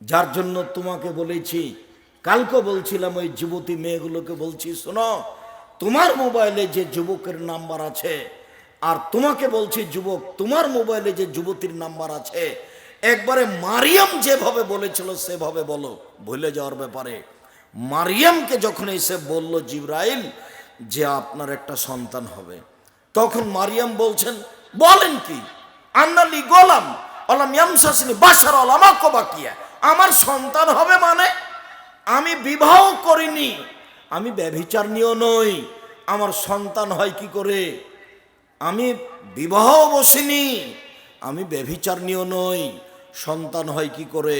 যার জন্য তোমাকে বলেছি, কালকে বলছিলাম ওই যুবতী মেয়েগুলোকে বলছি, শোনো, তোমার মোবাইলে যে যুবকের নাম্বার আছে, আর তোমাকে বলছি, যুবক, তোমার মোবাইলে যে যুবতীর নাম্বার আছে, একবারে মারিয়াম যেভাবে বলেছিল, সেভাবে বলো। ভুলে যাওয়ার ব্যাপারে। মারিয়ামকে যখন এসে বলল জিব্রাইল যে আপনার একটা সন্তান হবে, তখন মারিয়াম বলছেন, বলেন কি? আন্নালি গোলাম কবাকিয়া আমার সন্তান হবে মানে? আমি বিবাহ করিনি, আমি ব্যভিচার নিয়েও নই, আমার সন্তান হয় কি করে? আমি বিবাহ বসিনি, আমি ব্যভিচার নিয়েও নই, সন্তান হয় কি করে?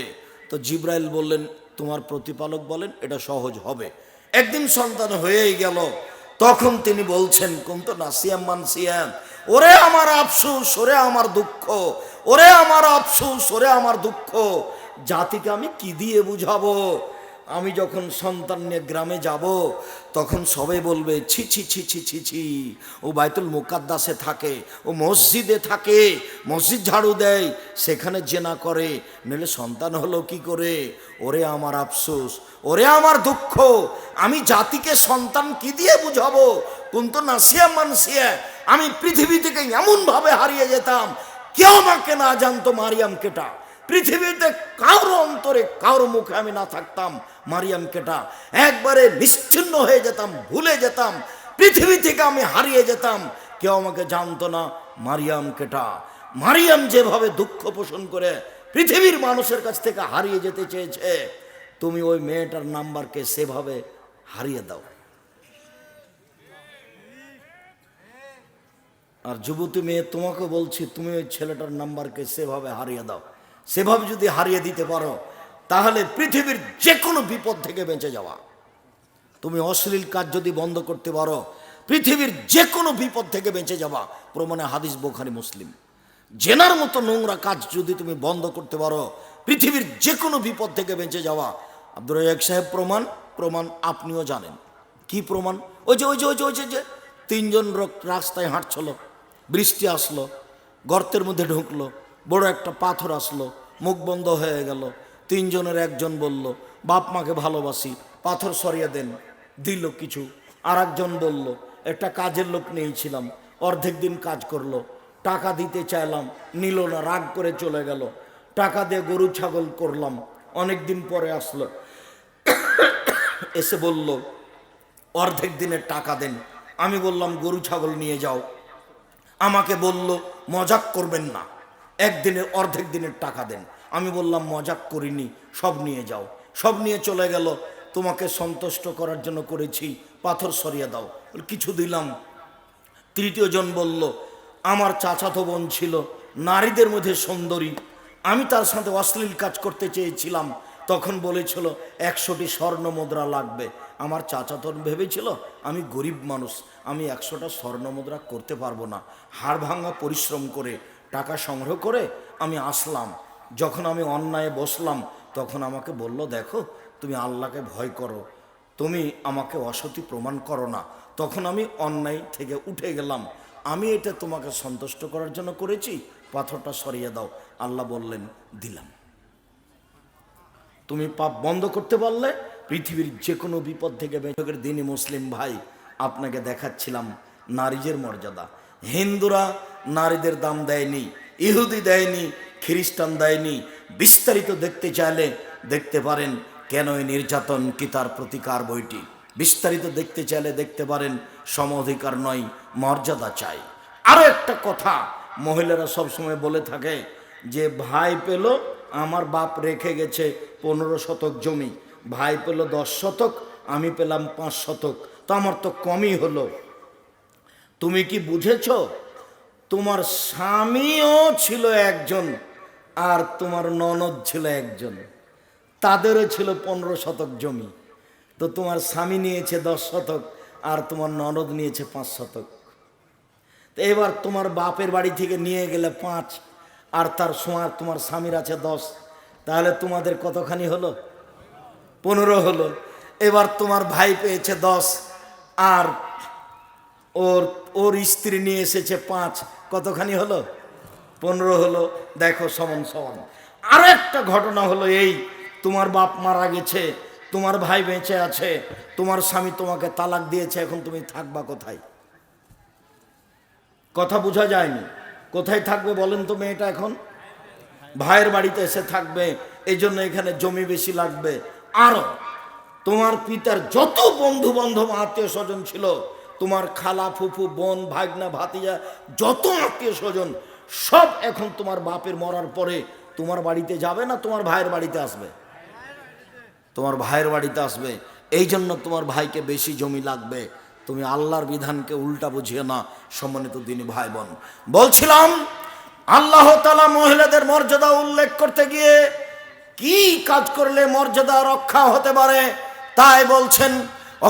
তো জিব্রাইল বললেন, তোমার প্রতিপালক বলেন, এটা সহজ হবে। একদিন সন্তান হয়েই গেল, তখন তিনি বলছেন কোন তো নাসিয়াম মানসিয়াম ওরে আমার আফসুস, ওরে আমার দুঃখ ওরে আমার আফসুস, ওরে আমার দুঃখ। জাতিকে আমি কি দিয়ে বুঝাবো? আমি যখন সন্তান নিয়ে গ্রামে যাব, তখন সবাই বলবে, ছি ছি ছি ছি ছি ছি। ও বাইতুল মুকাদ্দাসে থাকে, ও মসজিদে থাকে, মসজিদ ঝাড়ু দেয়, সেখানে জেনা করে। নইলে সন্তান হলো কি করে? ওরে আমার আফসোস, ওরে আমার দুঃখ। আমি জাতিকে সন্তান কি দিয়ে বুঝাবো? কোন তো নাসিয়া মানসিয়া, আমি পৃথিবী থেকে এমনভাবে হারিয়ে যেতাম কেউ আমাকে না জানতো মারিয়াম কেটা। পৃথিবীতে কারও অন্তরে, কারও মুখে আমি না থাকতাম মারিয়াম কেটা। একবারে নিশ্চিন্ন হয়ে যেতাম, ভুলে যেতাম, পৃথিবী থেকে আমি হারিয়ে যেতাম কেউ আমাকে জানতো না মারিয়াম কেটা। মারিয়াম যেভাবে দুঃখ পোষণ করে পৃথিবীর মানুষের কাছ থেকে হারিয়ে যেতে চেয়েছে, তুমি ওই মেয়েটার নাম্বারকে সেভাবে হারিয়ে দাও। আর যুবতী মেয়ে, তোমাকে বলছি, তুমি ওই ছেলেটার নাম্বারকে সেভাবে হারিয়ে দাও। সেভাবে যদি হারিয়ে দিতে পারো, তাহলে পৃথিবীর যে কোনো বিপদ থেকে বেঁচে যাওয়া। তুমি অশ্লীল কাজ যদি বন্ধ করতে পারো, পৃথিবীর যে কোনো বিপদ থেকে বেঁচে যাওয়া। প্রমাণে হাদিস বোখারি মুসলিম। জেনার মতো নোংরা কাজ যদি তুমি বন্ধ করতে পারো, পৃথিবীর যে কোনো বিপদ থেকে বেঁচে যাওয়া। আব্দুর রাজাক সাহেব, প্রমাণ প্রমাণ আপনিও জানেন। কি প্রমাণ? ওই যে ওই যে ওই যে ওই যে তিনজন রাস্তায় হাঁটছিল। বৃষ্টি আসলো, গর্তের মধ্যে ঢুকলো, বড় একটা পাথর আসলো, মুখ বন্ধ হয়ে গেল। তিনজনের একজন বলল, বাপ মাকে ভালোবাসি, পাথর সরিয়ে দেন। দিল কিছু। আর একজন বলল, একটা কাজের লোক নিয়েছিলাম অর্ধেক দিন কাজ করল। টাকা দিতে চাইলাম, নিল না, রাগ করে চলে গেল। টাকা দিয়ে গরু ছাগল করলাম, অনেক দিন পরে আসলো। এসে বলল, অর্ধেক দিনের টাকা দেন। আমি বললাম, গরু ছাগল নিয়ে যাও। আমাকে বলল, মজাক করবেন না। একদিনের অর্ধেক দিনের টাকা দেন। আমি বললাম, মজাক করিনি, সব নিয়ে যাও। সব নিয়ে চলে গেল। তোমাকে সন্তুষ্ট করার জন্য করেছি, পাথর সরিয়ে দাও। কিছু দিলাম। তৃতীয় জন বলল, আমার চাচাতো বোন ছিল, নারীদের মধ্যে সুন্দরী। আমি তার সাথে অশ্লীল কাজ করতে চেয়েছিলাম। তখন বলেছিল, একশোটি স্বর্ণ মুদ্রা লাগবে। আমার চাচাতো ভেবেছিল আমি গরিব মানুষ, আমি একশোটা স্বর্ণ মুদ্রা করতে পারব না। হাড় ভাঙা পরিশ্রম করে, টাকা সংগ্রহ করে আমি আসলাম। যখন আমি অন্যায় বসলাম, তখন আমাকে বলল, দেখো, তুমি আল্লাহকে ভয় করো। তুমি আমাকে অসতি প্রমাণ করো না। তখন আমি অন্যায় থেকে উঠে গেলাম। আমি এটা তোমাকে সন্তুষ্ট করার জন্য করেছি। পাথরটা সরিয়ে দাও। আল্লাহ বললেন, দিলাম। তুমি পাপ বন্ধ করতে পারলে পৃথিবীর যে কোনো বিপদ থেকে বেঠকের দিনই মুসলিম ভাই, আপনাকে দেখাচ্ছিলাম নারীদের মর্যাদা। হিন্দুরা নারীদের দাম দেয়নি, ইহুদি দেয়নি, খ্রিস্টান দেয়নি। বিস্তারিত দেখতে চাইলে দেখতে পারেন কেন এই নির্যাতন কি তার প্রতিকার বইটি। বিস্তারিত দেখতে চাইলে দেখতে পারেন সম অধিকার নয়, মর্যাদা চাই। আরও একটা কথা, মহিলারা সবসময় বলে থাকে যে, ভাই পেল, আমার বাপ রেখে গেছে পনেরো শতক জমি। ভাই পেল দশ শতক, আমি পেলাম পাঁচ শতক। তো আমার তো কমই হলো। তুমি কি বুঝেছ? তোমার স্বামীও ছিল একজন আর তোমার ননদ ছিল একজন। তাদেরও ছিল পনেরো শতক জমি। তো তোমার স্বামী নিয়েছে দশ শতক আর তোমার ননদ নিয়েছে পাঁচ শতক। তো এবার তোমার বাপের বাড়ি থেকে নিয়ে গেলে পাঁচ আর তার সময় তোমার স্বামীর আছে দশ। তাহলে তোমাদের কতখানি হলো? পনেরো হলো। এবার তোমার ভাই পেয়েছে দশ, আর ওর ওর স্ত্রী নিয়ে এসেছে পাঁচ। কতখানি হলো? পনেরো হলো। দেখো সমান সমান। আরও একটা ঘটনা হলো এই, তোমার বাপ মারা গেছে, তোমার ভাই বেঁচে আছে, তোমার স্বামী তোমাকে তালাক দিয়েছে, এখন তুমি থাকবা কোথায়? কথা বোঝা যায়নি। কোথায় থাকবে বলেন তো মেয়েটা এখন? ভাইয়ের বাড়িতে এসে থাকবে এই জন্য এখানে জমি বেশি লাগবে। আরও। তোমার পিতার যত বন্ধু বান্ধব আত্মীয় স্বজন ছিল, তোমার খালা, ফুফু, বোন, ভাগনা, ভাতিজা, যত আত্মীয় স্বজন সব এখন তোমার বাপের মরার পরে তোমার বাড়িতে যাবে না তোমার ভাইয়ের বাড়িতে আসবে? তোমার ভাইয়ের বাড়িতে আসবে। এই জন্য তোমার ভাইকে বেশি জমি লাগবে। তুমি আল্লাহর বিধানকে উল্টা বুঝিয়ে না, সম্মানিত দিনী ভাই বোন বলছিলাম, আল্লাহ তালা মহিলাদের মর্যাদা উল্লেখ করতে গিয়ে কি কাজ করলে মর্যাদা রক্ষা হতে পারে? তাই বলছেন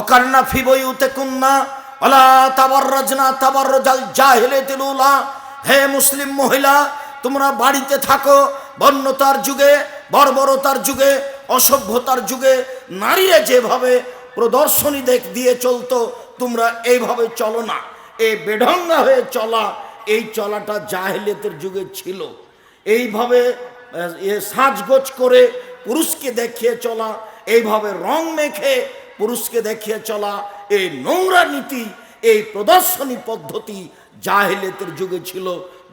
অকান্না ফিবই উতে কুন্না অলা তাবার রাজনা তাবার রাজাল জাহেলে তিলুলা হে মুসলিম মহিলা, তোমরা বাড়িতে থাকো, বন্যতার যুগে, বর্বরতার যুগে, অসভ্যতার যুগে, নারীরা যেভাবে প্রদর্শনী দেখ দিয়ে চলতো, তোমরা এইভাবে চলো না। এই বেঢঙ্গা হয়ে চলা, এই চলাটা জাহেলিয়তের যুগে ছিল। এইভাবে সাজগোজ করে পুরুষকে দেখিয়ে চলা, এইভাবে রং মেখে পুরুষকে দেখিয়ে চলা, এই নোংরা নীতি, এই প্রদর্শনী পদ্ধতি জাহেলিয়তের যুগে ছিল,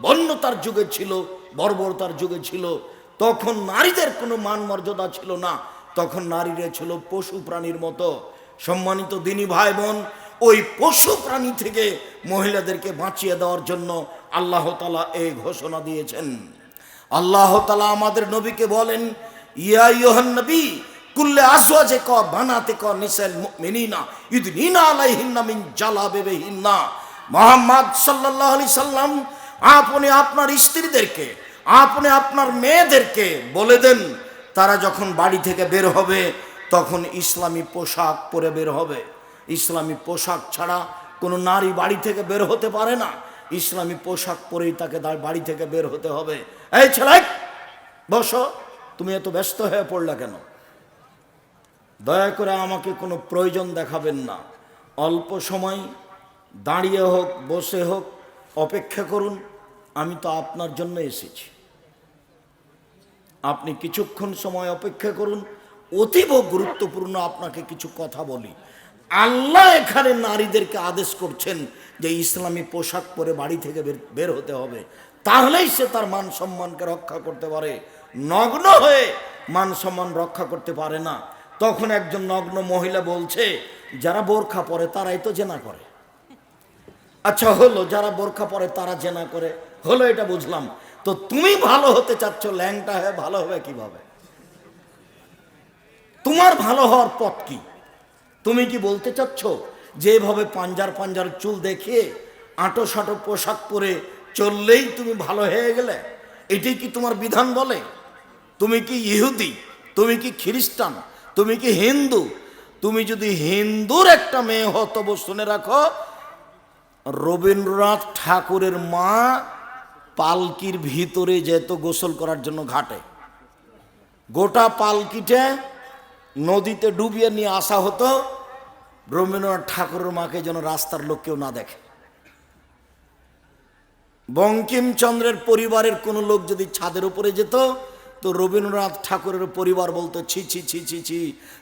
বন্যতার যুগে ছিল, বর্বরতার যুগে ছিল। তখন নারীদের কোনো মান মর্যাদা ছিল না। তখন নারীরা ছিল পশু প্রাণীর মতো। সম্মানিত দিনী ভাই বোন ওই পশু প্রাণী থেকে মহিলাদেরকে বাঁচিয়ে দেওয়ার জন্য আল্লাহ তালা এই ঘোষণা দিয়েছেন। আল্লাহ তালা আমাদের নবীকে বলেন, ইয়া ইয়োহান নবী, কুল্লে আসওয়াজে ক বানাতে ক নিসাল মুমিনিনা, ইদনিনা আলাইহিন্না মিন জালাবিবিহিন্না। মোহাম্মদ সাল্লাল্লাহু আলাইহি সাল্লাম, আপনি আপনার স্ত্রীদেরকে, আপনি আপনার মেয়েদেরকে বলে দেন, তারা যখন বাড়ি থেকে বের হবে, তখন ইসলামী পোশাক পরে বের হবে। ইসলামী পোশাক ছাড়া কোনো নারী বাড়ি থেকে বের হতে পারে না। ইসলামী পোশাক পরেই তাকে বাড়ি থেকে বের হতে হবে। এই ছেলে, বসো। তুমি এত ব্যস্ত হয়ে পড়লা কেন? দয়া করে আমাকে কোনো প্রয়োজন দেখাবেন না। অল্প সময় দাঁড়িয়ে হোক, বসে হোক, অপেক্ষা করুন। আমি তো আপনার জন্য এসেছি। আপনি কিছুক্ষণ সময় অপেক্ষা করুন। অতীব গুরুত্বপূর্ণ আপনাকে কিছু কথা বলি। আল্লাহ এখানে নারীদেরকে আদেশ করছেন যে ইসলামী পোশাক পরে বাড়ি থেকে বের- হতে হবে, তাহলেই সে তার মান সম্মানকে রক্ষা করতে পারে। নগ্ন হয়ে মান সম্মান রক্ষা করতে পারে না। তখন একজন নগ্ন মহিলা বলছে, যারা বোরখা পরে তারাই তো জেনা করে। আচ্ছা হলো, যারা বোরখা পরে তারা জেনা করে। হলো, এটা বুঝলাম। তো তুমি ভালো হতে চাচ্ছ, ল্যাংটা হয়ে ভালো হবে কীভাবে? তোমার ভালো হওয়ার পথ কি? তুমি কি বলতে চাচ্ছ? যেভাবে পাঞ্জার পাঞ্জার চুল দেখিয়ে আঁটো সাঁটো পোশাক পরে চললেই তুমি ভালো হয়ে গেলে, এটাই কি তোমার বিধান বলে? তুমি কি ইহুদি? তুমি কি খ্রিস্টান? তুমি কি হিন্দু? তুমি যদি হিন্দুর একটা মেয়ে হো শুনে রাখো, রবীন্দ্রনাথ ঠাকুরের মা পালকির ভিতরে যেত গোসল করার জন্য ঘাটে। গোটা পালকিটে নদীতে ডুবিয়ে নিয়ে আসা হতো রবীন্দ্রনাথ ঠাকুরের মাকে যেন রাস্তার লোক কেউ না দেখে। বঙ্কিমচন্দ্রের পরিবারের কোনো লোক যদি ছাদের উপরে যেত, তো রবীন্দ্রনাথ ঠাকুরের পরিবার বলতো, ছি ছি ছি ছি ছি,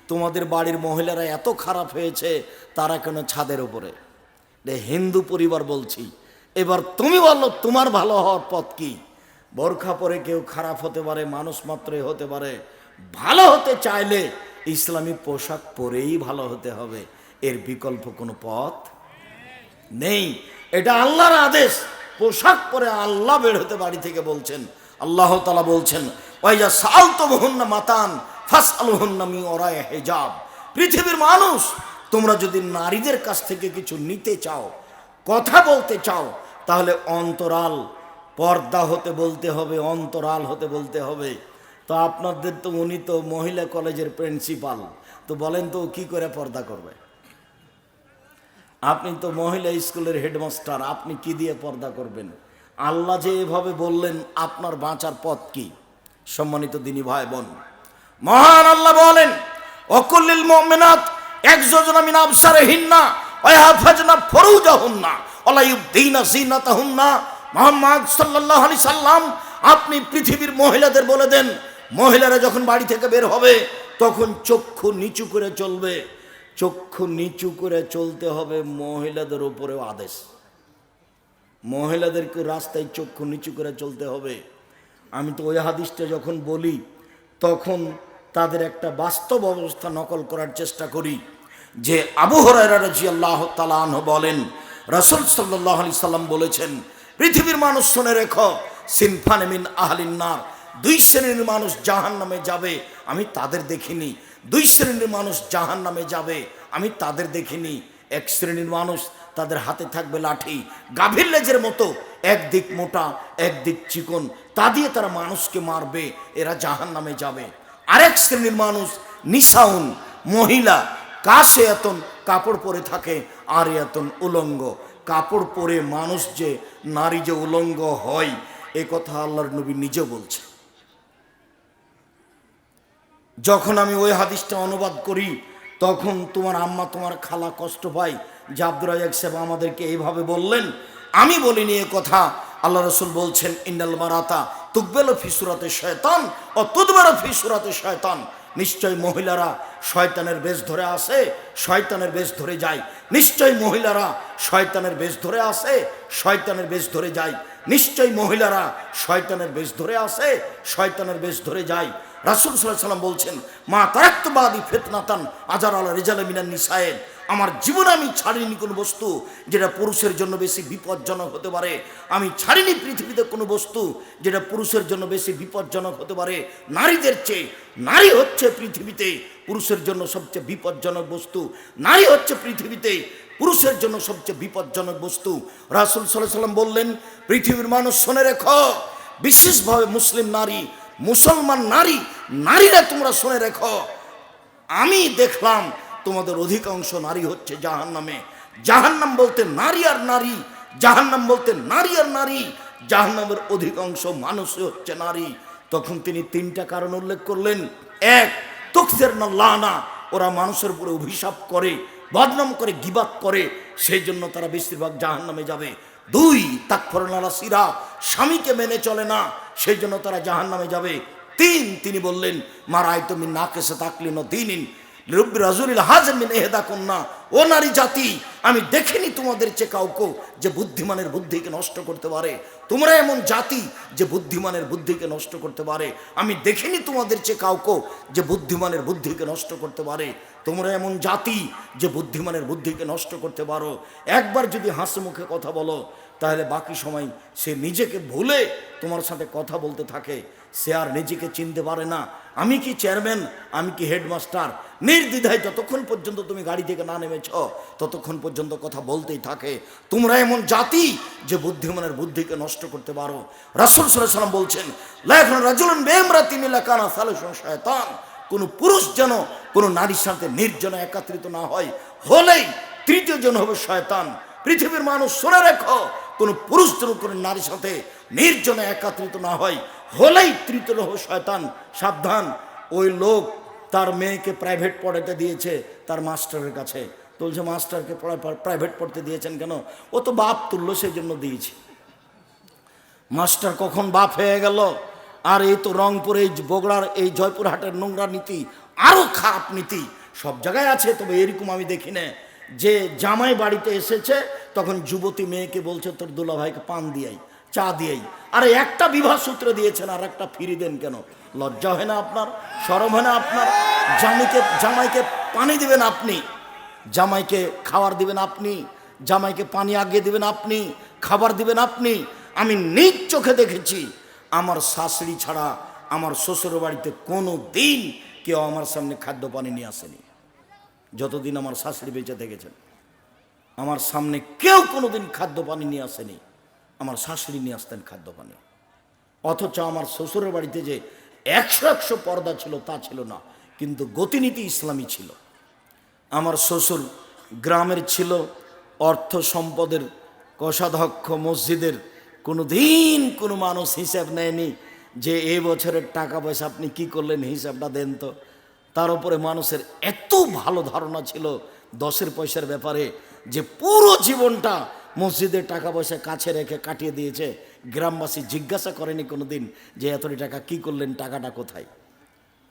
তোমাদের বাড়ির মহিলারা এত খারাপ হয়েছে, তারা কেন ছাদের উপরে? হিন্দু পরিবার বলছি, এবার তুমি বলো, তোমার ভালো হওয়ার পথ কি? বোরখা পরে কেউ খারাপ হতে পারে, মানুষ মাত্রই হতে পারে। ভালো হতে চাইলে ইসলামী পোশাক পরেই ভালো হতে হবে। এর বিকল্প কোনো পথ নেই। এটা আল্লাহর আদেশ। পোশাক পরে আল্লাহ বের হতে বাড়ি থেকে বলছেন। আল্লাহ তালা বলছেন, ওয়াইজা সালতো মোহন্না মাতান ফাস আলহন্না মি ওরায় হেজাব। পৃথিবীর মানুষ, তোমরা যদি নারীদের কাছ থেকে কিছু নিতে চাও, কথা বলতে চাও, তাহলে অন্তরাল, পর্দা হতে বলতে হবে, অন্তরাল হতে বলতে হবে। তো আপনাদের তো উনি তো মহিলা কলেজের প্রিন্সিপাল। তো বলেন তো কি করে পর্দা করবে? আপনি তো মহিলা স্কুলের হেডমাস্টার, আপনি কি দিয়ে পর্দা করবেন? আল্লাহ যে এভাবে বললেন, আপনার বাঁচার পথ কি? সম্মানিত দিনী ভাই বোন মহান আল্লাহ বলেন, অকুল্লিল মুমিনাত, একযোজনা মিন আবসারিহিন্না ওয়া হাফাজনা ফুরুজাহুন্না ওয়া ইউবদিনা জিনাতাহুন্না মুহাম্মদ সাল্লাল্লাহু আলাইহি সাল্লাম, আপনি পৃথিবীর মহিলাদের বলে দেন, মহিলারা যখন বাড়ি থেকে বের হবে, তখন চক্ষু নিচু করে চলবে। চক্ষু নিচু করে চলতে হবে মহিলাদের উপরেও আদেশ। মহিলাদেরকে রাস্তায় চক্ষু নিচু করে চলতে হবে। আমি তো ওই হাদিসটা যখন বলি, তখন তাদের একটা বাস্তব অবস্থা নকল করার চেষ্টা করি। যে আবু হরাজি আল্লাহ তালাহ বলেন, রসুল সাল্লাহ আলি সাল্লাম বলেছেন, পৃথিবীর মানুষ শুনে রেখো, সিনফান মিন আহলিন্নার দুই শ্রেণির মানুষ জাহান নামে যাবে, আমি তাদের দেখিনি। দুই শ্রেণির মানুষ জাহান নামে যাবে। আমি তাদের দেখিনি। এক শ্রেণির মানুষ তাদের হাতে থাকবে লাঠি, গাভীর লেজের মতো একদিক মোটা একদিক চিকন। তা দিয়ে তারা মানুষকে মারবে, এরা জাহান নামে যাবে। আরেক শ্রেণির মানুষ নিসাউন, মহিলা কাশে এতন কাপড় পরে থাকে আর এতন উলঙ্গ। কাপড় পরে মানুষ যে, নারী যে উলঙ্গ হয়, এ কথা আল্লাহর নবী নিজে বলছে যখন আমি ওই হাদিসটা অনুবাদ করি, তখন তোমার আম্মা তোমার খালা কষ্ট পায়। যে আব্দুর রাজাক সাহেব আমাদেরকে এইভাবে বললেন, আমি বলিনি এ কথা। আল্লাহ রসুল বলছেন, ইন্নাল মারাতা তুকবেল ফিসুরাতে শয়তান ও তুদবেল ফিসুরাতে শয়তান। নিশ্চয় মহিলারা শয়তানের বেশ ধরে আসে শয়তানের বেশ ধরে যায়। নিশ্চয় মহিলারা শয়তানের বেশ ধরে আসে শয়তানের বেশ ধরে যায়। নিশ্চয় মহিলারা শয়তানের বেশ ধরে আসে শয়তানের বেশ ধরে যায়। রাসুল সাল্লাম বলছেন, মা তারাক্তবাদী ফেতনাতান আজার আল্লাহ রেজালে মিনান নিসায়েন আমার জীবনে আমি ছাড়িনি কোনো বস্তু যেটা পুরুষের জন্য বেশি বিপজ্জনক হতে পারে। আমি ছাড়িনি পৃথিবীতে কোনো বস্তু যেটা পুরুষের জন্য বেশি বিপজ্জনক হতে পারে। নারীদের চেয়ে, নারী হচ্ছে পৃথিবীতে পুরুষের জন্য সবচেয়ে বিপজ্জনক বস্তু। নারী হচ্ছে পৃথিবীতে পুরুষের জন্য সবচেয়ে বিপজ্জনক বস্তু। রাসুল সাল্লাহ সাল্লাম বললেন, পৃথিবীর মানুষ শোনে রেখ, বিশেষভাবে মুসলিম নারী মুসলমান নারী, নারীরা তোমরা শুনে রেখো। আমি দেখলাম তোমাদের অধিকাংশ নারী হচ্ছে জাহান নামে জাহান্নাম বলতে নারী আর নারী, জাহান্নাম বলতে নারী আর নারী। জাহান্নামের অধিকাংশ মানুষই হচ্ছে নারী। তখন তিনি তিনটা কারণ উল্লেখ করলেন। এক তুকসের না লানা, ওরা মানুষের উপরে অভিশাপ করে, বদনাম করে গিবাত করে, সেই জন্য তারা বেশিরভাগ জাহান নামে যাবে। দুই তাকফরনালা সিরা স্বামীকে মেনে চলে না। সেই জন্য তারা জাহান নামে যাবে। তিন তিনি বললেন মারাই তুমি না কেসে থাকলি ন দিন রব্বি হাজ হাজমিন এহেদা কন্যা ও নারী জাতি, আমি দেখিনি তোমাদের চেয়ে কাউকে যে বুদ্ধিমানের বুদ্ধিকে নষ্ট করতে পারে। তোমরা এমন জাতি যে বুদ্ধিমানের বুদ্ধিকে নষ্ট করতে পারে। আমি দেখিনি তোমাদের চেয়ে কাউকে যে বুদ্ধিমানের বুদ্ধিকে নষ্ট করতে পারে। তোমরা এমন জাতি যে বুদ্ধিমানের বুদ্ধিকে নষ্ট করতে পারো। একবার যদি হাসি মুখে কথা বলো, তাহলে বাকি সময় সে নিজেকে ভুলে তোমার সাথে কথা বলতে থাকে। সে আর নিজেকে চিনতে পারে না। আমি কি চেয়ারম্যান? আমি কি হেডমাস্টার? নির্দ্বিধায় যতক্ষণ পর্যন্ত তুমি গাড়ি থেকে না নেমেছ, ততক্ষণ পর্যন্ত কথা বলতেই থাকে। তোমরা এমন জাতি যে বুদ্ধিমানের বুদ্ধিকে নষ্ট করতে পারো। রাসুল সাল্লাম বলছেন লেখন তিনি শয়তান। কোনো পুরুষ যেন কোনো নারীর সাথে নির্জনে একাত্রিত না হয়, হলেই তৃতীয় জন হবে শয়তান। পৃথিবীর মানুষ শুনে রেখো, কোনো পুরুষ যেন কোনো নারীর সাথে নির্জনে একাত্রিত না হয়। হলেই তৃতীয় শয়তান, সাবধান। ওই লোক তার মেয়েকে প্রাইভেট পড়াতে দিয়েছে তার মাস্টারের কাছে। তো বলছে, মাস্টারকে প্রাইভেট পড়তে দিয়েছেন কেন? ও তো বাপ তুললো সেই জন্য দিয়েছে। মাস্টার কখন বাপ হয়ে গেল? আর এই তো রংপুর, এই বগড়ার, এই জয়পুরহাটের নোংরা নীতি আরও খারাপ নীতি, সব জায়গায় আছে, তবে এরকম আমি দেখি না। যে জামাই বাড়িতে এসেছে, তখন যুবতী মেয়েকে বলছে, তোর দুলা ভাইকে পান দিয়াই। চা দিয়েই। আরে একটা বিবাহ সূত্র দিয়েছেন, আর একটা ফিরি দেন কেন? লজ্জা হয় না আপনার? সরম হয় না আপনার? জামাইকে জামাইকে পানি দিবেন আপনি। জামাইকে খাবার দিবেন আপনি। জামাইকে পানি আগিয়ে দিবেন আপনি। খাবার দিবেন আপনি। আমি নিজ চোখে দেখেছি, আমার শাশুড়ি ছাড়া আমার শ্বশুর বাড়িতে কোনো দিন কেউ আমার সামনে খাদ্য পানি নিয়ে আসেনি। যতদিন আমার শাশুড়ি বেঁচে থেকেছেন, আমার সামনে কেউ কোনোদিন খাদ্য পানি নিয়ে আসেনি। আমার শাশুড়ি নিয়ে আসতেন খাদ্য পানি অথচ আমার শ্বশুরের বাড়িতে যে একশো একশো পর্দা ছিল তা ছিল না, কিন্তু গতিনীতি ইসলামী ছিল। আমার শ্বশুর গ্রামের ছিল, অর্থ সম্পদের কোষাধ্যক্ষ মসজিদের কোনো দিন কোনো মানুষ হিসাব নেয়নি যে এই বছরের টাকা পয়সা আপনি কি করলেন হিসাবটা দেন তো। তার উপরে মানুষের এত ভালো ধারণা ছিল দশের পয়সার ব্যাপারে যে পুরো জীবনটা মসজিদের টাকা পয়সা কাছে রেখে কাটিয়ে দিয়েছে। গ্রামবাসী জিজ্ঞাসা করেনি কোনো দিন যে, এতটি টাকা কি করলেন? টাকাটা কোথায়?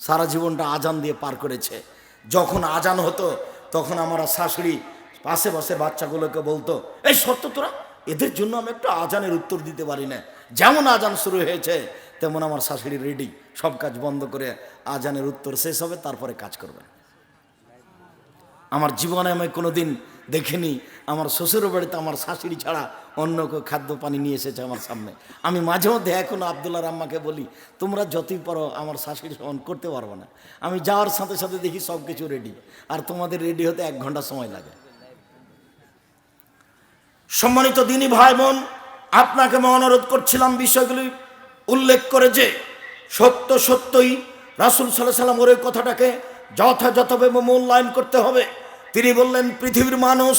সারা জীবনটা আজান দিয়ে পার করেছে। যখন আজান হতো, তখন আমার শাশুড়ি পাশে পাশে বাচ্চাগুলোকে বলতো, এই সত্য তোরা? এদের জন্য আমি একটা আজানের উত্তর দিতে পারি না। যেমন আজান শুরু হয়েছে, তেমন আমার শাশুড়ি রেডি সব কাজ বন্ধ করে আজানের উত্তর শেষ হবে, তারপরে কাজ করবে আমার জীবনে আমি কোনোদিন দেখিনি। আমার শ্বশুর বাড়িতে আমার শাশুড়ি ছাড়া অন্য কেউ খাদ্য পানি নিয়ে এসেছে আমার সামনে। আমি মাঝে মধ্যে এখনও আবদুল্লাহ রাম্মাকে বলি, তোমরা যতই পারো আমার শাশুড়ি সমান করতে পারব না। আমি যাওয়ার সাথে সাথে দেখি সব কিছু রেডি আর তোমাদের রেডি হতে এক ঘণ্টা সময় লাগে। সম্মানিত দিনী ভাই বোন আপনাকে আমি অনুরোধ করছিলাম বিষয়গুলি উল্লেখ করে যে, সত্য সত্যই রাসুল সাল্লাহ সাল্লাম ওর কথাটাকে যথাযথভাবে মূল্যায়ন করতে হবে। তিনি বললেন, পৃথিবীর মানুষ,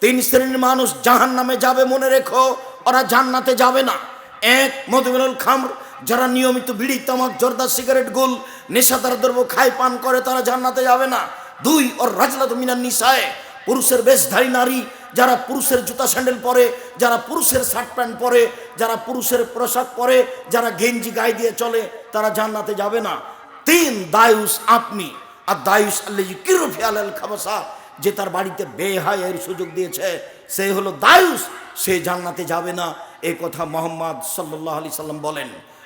তিন শ্রেণির মানুষ জাহান নামে যাবে, মনে রেখো, ওরা জান্নাতে যাবে না। এক, মধুমিনুল খামর, যারা নিয়মিত বিড়ি, তামাক, জর্দা, সিগারেট, গোল, নেশাদার দ্রব্য খায়, পান করে, তারা জান্নাতে যাবে না। দুই, ওর রাজলাত মিনার নিশায় পুরুষের বেশধারী নারী, যারা পুরুষের জুতা স্যান্ডেল পরে, যারা পুরুষের শার্ট প্যান্ট পরে, যারা পুরুষের পোশাক পরে, যারা গেঞ্জি গায়ে দিয়ে চলে, তারা জান্নাতে যাবে না। তিন, দায়ুস আপনি, আর দায়ুস আল্লাহ কিরফি আল খাবাসা যে তার বাড়িতে বেহায়ের সুযোগ দিয়েছে, সে হলো দায়ুস সে জান্নাতে যাবে না। এ কথা মোহাম্মদ সাল্লাহ আলি সাল্লাম বলেন।